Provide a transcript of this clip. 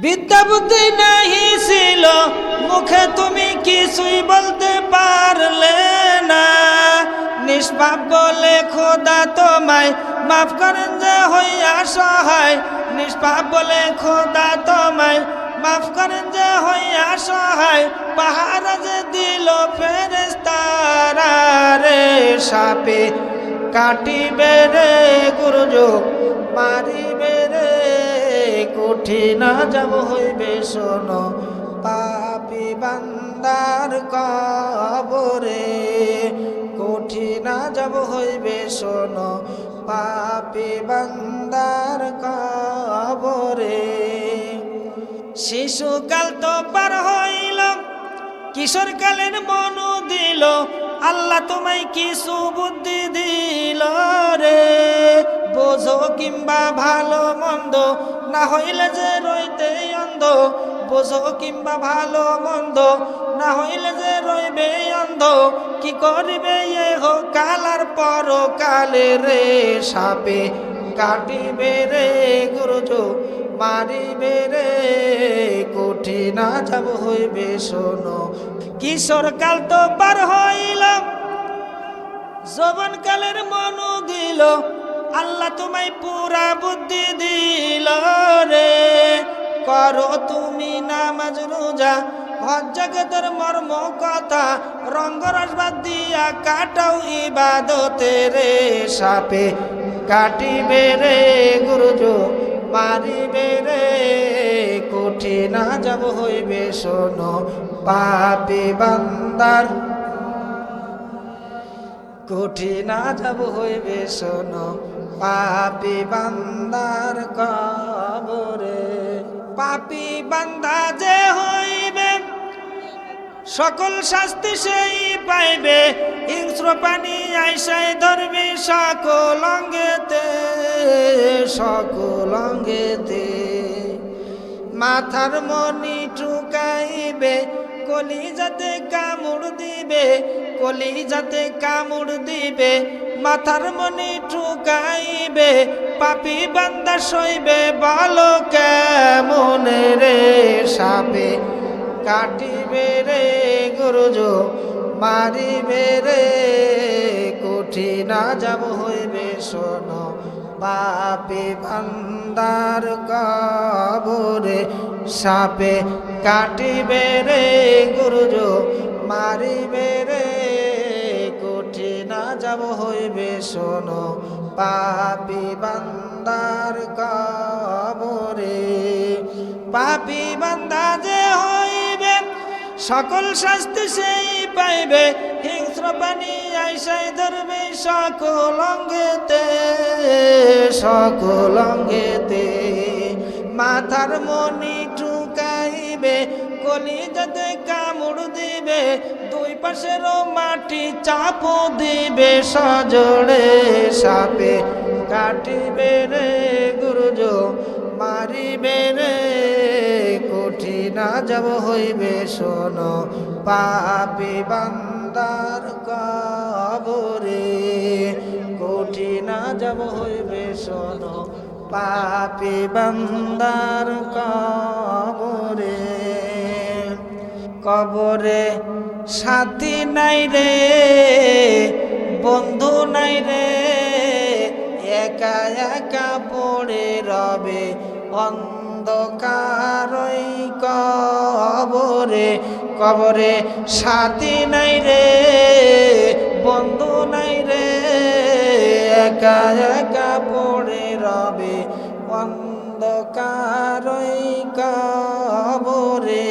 বিদ্যা বুদ্ধি নাহি ছিল, মুখে তুমি কিছুই বলতে পারলে না। নিষ্পাপ বলে খোদা তোমায় মাফ করেন যে হইয়া সহায়। নিষ্পাপ বলে খোদা তোমায় মাফ করেন যে হইয়া সহায়। পাহাড় যে দিল ফেরেস্তারা রে সাপে, কাটিবে রে গুরুযোগ, মারিবে কঠিন যাব হইবে, শোনো। পাপি বান্দার কবরে কঠিন যাব হইবে, শোনো। পাপি বান্দার কবরে শিশুকাল তো পার হইল, কিশোর কালের মনু দিল, আল্লাহ তোমায় কিছু বুদ্ধি দিল রে। বোঝো কিংবা ভালো মন্দ না হইলে যে রইতে অন্ধ, বোঝো কিংবা ভালো মন্দ, না হইলে যে রইবে অন্ধ, কি করিবে এ হো কালার পর কালে রে সাপে? কাটিবে রে গুরুজো, মারিবে রে কঠিনা যাব হইবে শোনো। কিশোর কাল তো পার হইল, যৌবন কালের মনু দিল আল্লাহ তোমায় পুরা বুদ্ধি দিল রে। করো তুমি নামাজ, রোজা, হজ, জগতের মর্ম কথা, রঙ্গরস বাদ দিয়া কাটাও ইবাদতে রে সাপে। কাটিবে রে গুরুজো, মারিবে রে কঠিনা যাব হইবে, শোনো, পাপি বান্দার কঠিনা যাব হইবে, শোনো। পাপি বান্দার কবরে। পাপি বান্দা যে হইবে, সকল শাস্তি সেই পাইবে। হিংস্র পানি আইসাই ধরবি সকল অঙ্গেতে সকল অঙ্গেতে। মাথার মনি টুকাইবে কলি যাতে কামড় দিবে কলি যাতে কামড় দিবে, মাথার মনি ঠুকাইবে, পাপি বান্দা সইবে ভালো কেমন রে সাপে কাটিবে রে গুরুজো, মারিবে রে কঠিনা যাব হইবে, শোনো পাপে ভান্ডার কবরে সাপে কাটিবে রে গুরুজো, মারিবে রে যাব হইবে, শোনো, পাপি বান্দার কবরে। পাপি বান্দা যে হইবে, সকল শাস্তি সেই পাইবে। হিংস্র পানি আইসাই ধরবে সকল অঙ্গেতে সকল অঙ্গেতে। মাথার মনি টুকাইবে কলি যাতে কামড় দিবে, দুই পাশেরও মাটি চাপ দিবে সজড়ে সাপে কাটিবে রে গুরুজো, মারিবে রে কঠিনা যাব হইবে, শোনো পাপি বান্দার কবরে, কঠিনা যাব হইবে, শোনো পাপি বান্দার কবরে। কবরে সাথী নাই রে, বন্ধু নাই রে। একা একা পড়ে রবে অন্ধকারই কবরে। কবরে সাথী নাই রে, বন্ধু নাই রে। একা একা পড়ে রবে অন্ধকারই কবরে।